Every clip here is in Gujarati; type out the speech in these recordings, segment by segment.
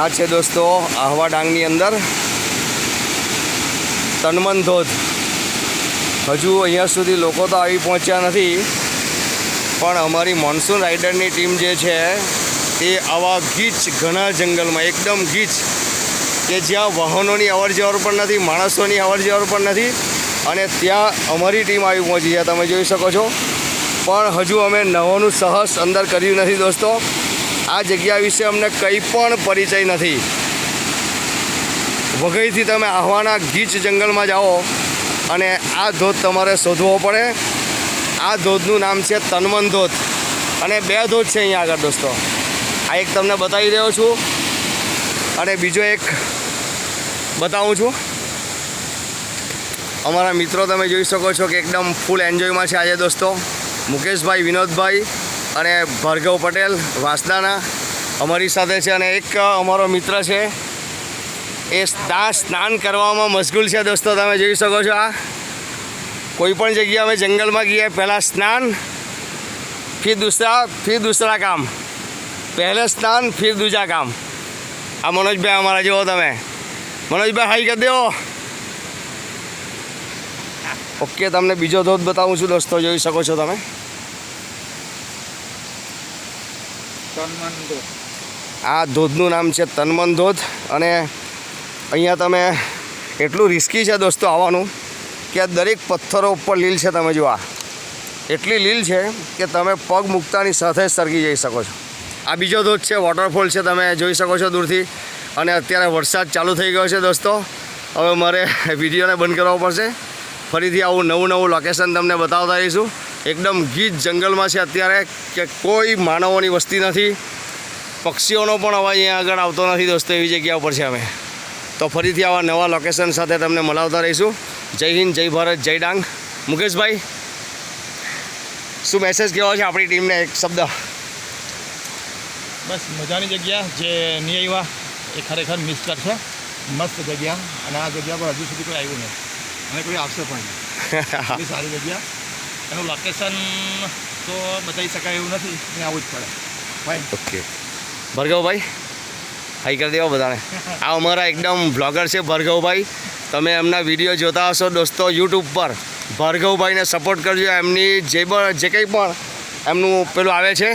આ છે દોસ્તો, આહવા ડાંગની અંદર. તનમન ધોધ. હજુ અહીંયા સુધી લોકો તો આવી પહોંચ્યા નથી, પણ અમારી મોન્સૂન રાઇડરની ટીમ જે છે તે આવા ગીચ, ઘણા જંગલમાં, એકદમ ગીચ, કે જ્યાં વાહનોની અવર જવર પણ નથી, માણસોની અવર જવર પણ નથી, અને ત્યાં અમારી ટીમ આવી પહોંચી છે, તમે જોઈ શકો છો. પણ હજુ અમે નવાનું સાહસ અંદર કર્યું નથી દોસ્તો. આ જગ્યા વિશે અમને કંઈ પણ પરિચય નથી. વઘઈથી તમે આહવાના ગીચ જંગલમાં જાઓ અને આ ધોધ તમારે શોધવો પડે. આ ધોધનું નામ છે તનમન ધોધ અને બે ધોધ છે અહીંયા આગળ દોસ્તો. આ એક તમને બતાવી રહ્યો છું અને બીજો એક બતાવું છું. અમારા મિત્રો તમે જોઈ શકો છો કે એકદમ ફૂલ એન્જોયમાં છે આજે દોસ્તો. મુકેશભાઈ, વિનોદભાઈ અને ભાર્ગવ પટેલ વાસદાના અમારી સાથે છે અને એક અમારો મિત્ર છે. એ ત્યાં સ્નાન કરવામાં મશગુલ છે દોસ્તો, તમે જોઈ શકો છો આ. કોઈપણ જગ્યા અમે જંગલમાં ગયા, પહેલાં સ્નાન, ફિર દૂસરા ફિર દૂસરા કામ. પહેલે સ્નાન, ફિર દૂજા કામ. આ મનોજભાઈ અમારા જેવો તમે. મનોજભાઈ, હાઈ કરી દેવો. ઓકે, તમને બીજો ધોધ બતાવું છું દોસ્તો, જોઈ શકો છો તમે તનમન આ ધોધનું નામ છે તનમન ધોધ અને અહીંયા તમે એટલું રિસ્કી છે દોસ્તો આવવાનું કે આ દરેક પથ્થરો ઉપર લીલ છે તમે જો આ. એટલી લીલ છે કે તમે પગ મૂકતાની સાથે જ સરકી જઈ શકો છો. આ બીજો ધોધ છે વોટરફોલ છે, તમે જોઈ શકો છો દૂરથી. અને અત્યારે વરસાદ ચાલુ થઈ ગયો છે દોસ્તો. હવે મારે વિડીયોને બંધ કરવો પડશે. ફરીથી આવું નવું નવું લોકેશન તમને બતાવતા રહીશું. એકદમ ગીચ જંગલમાં છે અત્યારે કે કોઈ માનવોની વસ્તી નથી. પક્ષીઓનો પણ અવાજ અહીંયા આગળ આવતો નથી દોસ્તો, એવી જગ્યા ઉપર છે અમે. તો ફરીથી આવા નવા લોકેશન સાથે તમને મળાવતા રહીશું. જય હિન્દ, જય ભારત, જય ડાંગ. મુકેશભાઈ, શું મેસેજ કહેવા છે આપણી ટીમને એક શબ્દ? બસ, મજાની જગ્યા જે નહીં આવ્યા, એ ખરેખર મિસ કરશે. મસ્ત જગ્યા. અને આ જગ્યા પર હજુ સુધી કોઈ આવ્યું નહીં. અને કોઈ આવશે પણ સારી જગ્યા. એનું લોકેશન તો બતાવી શકાય એવું નથી ને આવવું જ પડે. Fine okay. ભાર્ગવભાઈ હાઈ કરી દેવા બધાને. આ અમારા એકદમ બ્લોગર છે ભાર્ગવભાઈ. તમે એમના વીડિયો જોતા હશો દોસ્તો યુટ્યુબ પર. ભાર્ગવભાઈને સપોર્ટ કરજો. એમની જે પણ જે કંઈ પણ એમનું પેલું આવે છે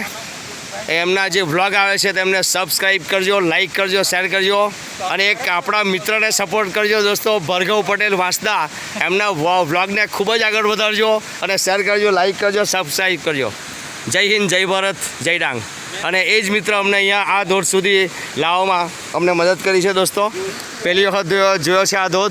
એમના જે વ્લોગ આવે છે તેમને સબસ્ક્રાઈબ કરજો લાઈક કરજો શેર કરજો. અને એક આપણા મિત્રને સપોર્ટ કરજો દોસ્તો, ભર્ગવ પટેલ વાંસદા. એમના વ્લોગને ખૂબ જ આગળ વધારજો અને શેર કરજો લાઈક કરજો સબસ્ક્રાઈબ કરજો. જય હિન્દ, જય ભારત, જય ડાંગ. અને એ જ મિત્ર અમને અહીંયા આ ધોધ સુધી લાવવામાં અમને મદદ કરી છે દોસ્તો. પહેલી વખત જોયો છે આ ધોધ